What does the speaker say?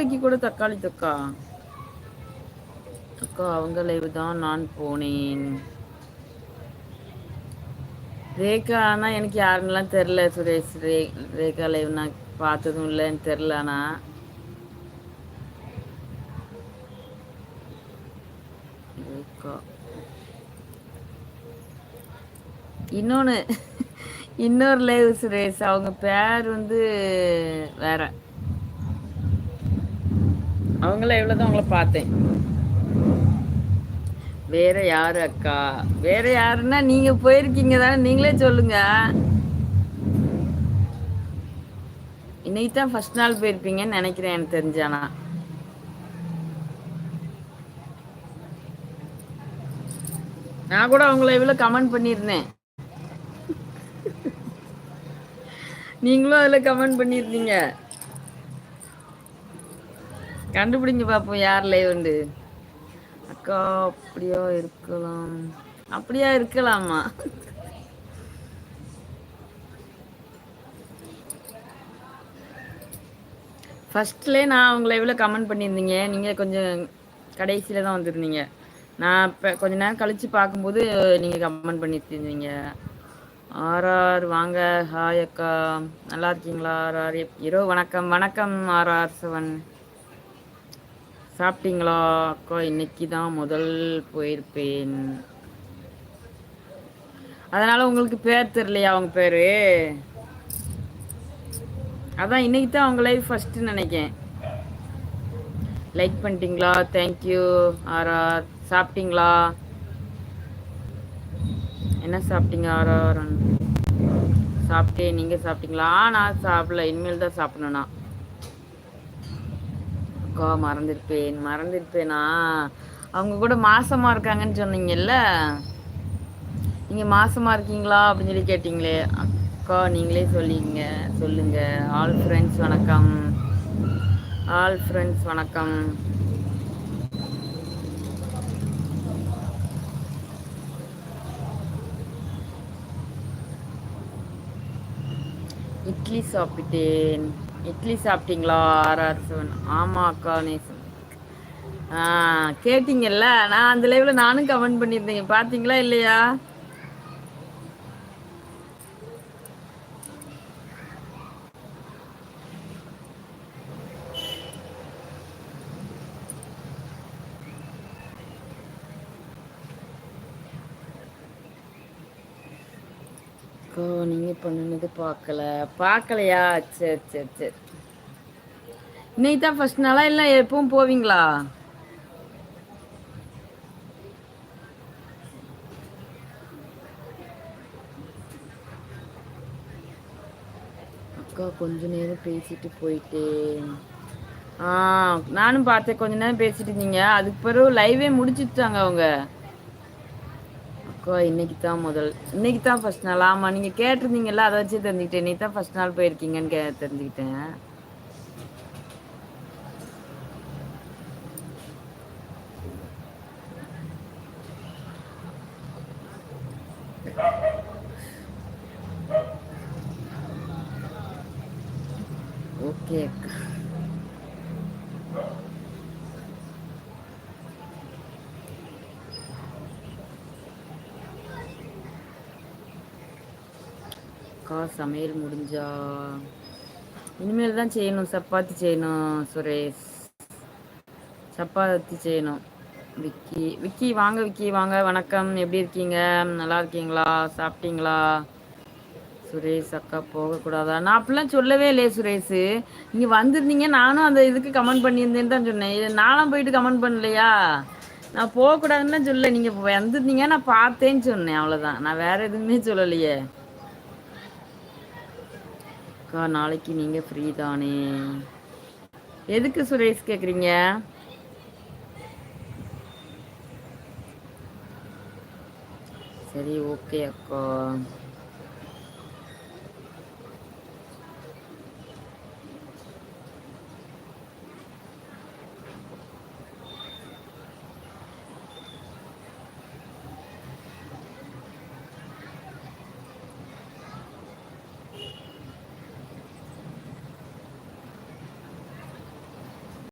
தோசைக்கு கூட தக்காளி தொக்கா? அக்கா அவங்க லைவ் தான் நான் போனேன். ரேகா ஆனா எனக்கு யாருன்னெலாம் தெரில சுரேஷ் ரே ரேகா லைவ் நான் பார்த்ததும் இல்லைன்னு தெரில ஆனால் ரேகா. இன்னொன்று இன்னொரு லைவ் சுரேஷ் அவங்க பேர் வந்து வேற. அவங்க லைவ்ல தான் அவங்கள பார்த்தேன். வேற யாரு அக்கா? வேற யாருன்னா நீங்க போயிருக்கீங்க தானே நீங்களே சொல்லுங்க. இன்னைக்கு தான் ஃபர்ஸ்ட் நாள் போயிருப்பீங்கன்னு நினைக்கிறேன் எனக்கு தெரிஞ்சானா நான் கூட அவங்கள இவ்வளோ கமெண்ட் பண்ணியிருந்தேன். நீங்களும் அதில் கமெண்ட் பண்ணியிருந்தீங்க. கண்டுபிடிங்க பார்ப்போம் யார் லைவ் அக்கா அப்படியா இருக்கலாம். அப்படியா இருக்கலாமா? ஃபஸ்ட்லேயே நான் உங்களை எவ்வளோ கமெண்ட் பண்ணியிருந்தீங்க? நீங்கள் கொஞ்சம் கடைசியில் தான் வந்துருந்தீங்க. நான் இப்போ கொஞ்ச நேரம் கழித்து பார்க்கும்போது நீங்கள் கமெண்ட் பண்ணியிருந்தீங்க. ஆர்ஆர் வாங்க. ஹாய் அக்கா. நல்லா இருக்கீங்களா? ஆர்ஆர் இரவு. வணக்கம். வணக்கம் ஆர்ஆர் செவன். சாப்பிட்டீங்களா அக்கா? இன்னைக்கு தான் முதல் போயிருப்பேன். அதனால உங்களுக்கு பேர் தெரியலையா அவங்க பேர்? அதான் இன்னைக்கு தான் அவங்க லைஃப் ஃபஸ்ட்டு நினைக்கேன். லைக் பண்ணிட்டீங்களா? தேங்க்யூ ஆர்ஆர் சாப்பிட்டீங்களா? என்ன சாப்பிட்டீங்க ஆர்ஆர் சாப்பிட்டேன். நீங்கள் சாப்பிட்டீங்களா? நான் சாப்பிடல. இனிமேல் தான் சாப்பிடணும்ண்ணா அக்கா மறந்துருப்பேன் மறந்துருப்பேனா? அவங்க கூட மாசமா இருக்காங்கன்னு சொன்னீங்கல்ல? நீங்கள் மாசமா இருக்கீங்களா அப்படின்னு சொல்லி கேட்டீங்களே. அக்கா நீங்களே சொல்லிங்க சொல்லுங்க. ஆல் ஃப்ரெண்ட்ஸ் வணக்கம். ஆல் ஃப்ரெண்ட்ஸ் வணக்கம். இட்லி சாப்பிட்டேன். இட்லி சாப்பிட்டீங்களா? RR seven. ஆமாம் அக்கா நேசன் கேட்டிங்கல்ல? நான் அந்த லைவில் நானும் கமெண்ட் பண்ணியிருந்தேங்க பார்த்தீங்களா இல்லையா? ஓ நீங்கள் பண்ணினது பார்க்கல பார்க்கலையா சரி சரி சரி இன்னைக்கு தான் ஃபர்ஸ்ட் நாளா இல்லை எப்பவும் போவீங்களா? அக்கா கொஞ்ச நேரம் பேசிட்டு போயிட்டேன். ஆ நானும் பார்த்தேன். கொஞ்ச நேரம் பேசிட்டு இருந்தீங்க. அதுக்கு பிறகு லைவே முடிச்சுட்டாங்க அவங்க. அக்கா இன்னைக்கு தான் முதல். இன்னைக்கு தான் ஃபர்ஸ்ட் நாள். ஆமாம் நீங்கள் கேட்டிருந்தீங்கல்ல அதை வச்சு தெரிஞ்சுக்கிட்டேன். இன்னைக்கு தான் ஃபர்ஸ்ட் நாள் போயிருக்கீங்கன்னு கே தெரிஞ்சுக்கிட்டேன். ஓகே அக்கா. அக்கா சமையல் முடிஞ்சா? இனிமேல் தான் செய்யணும். சப்பாத்தி செய்யணும் சுரேஷ். சப்பாத்தி செய்யணும். விக்கி விக்கி வாங்க விக்கி வாங்க. வணக்கம். எப்படி இருக்கீங்க? நல்லா இருக்கீங்களா? சாப்பிட்டீங்களா? சுரேஷ் அக்கா போகக்கூடாதா? நான் அப்படிலாம் சொல்லவே இல்லையே சுரேஷ். நீங்கள் வந்திருந்தீங்க. நானும் அந்த இதுக்கு கமெண்ட் பண்ணியிருந்தேன்னு தான் சொன்னேன். நானும் போயிட்டு கமெண்ட் பண்ணலையா? நான் போகக்கூடாதுன்னு சொல்ல நீங்கள் வந்திருந்தீங்க. நான் பார்த்தேன்னு சொன்னேன். அவ்வளோதான் நான் வேறு எதுவுமே சொல்லலையே. அக்கா நாளைக்கு நீங்கள் ஃப்ரீ தானே. எதுக்கு சுரேஷ் கேட்குறீங்க சரி ஓகே அக்கா.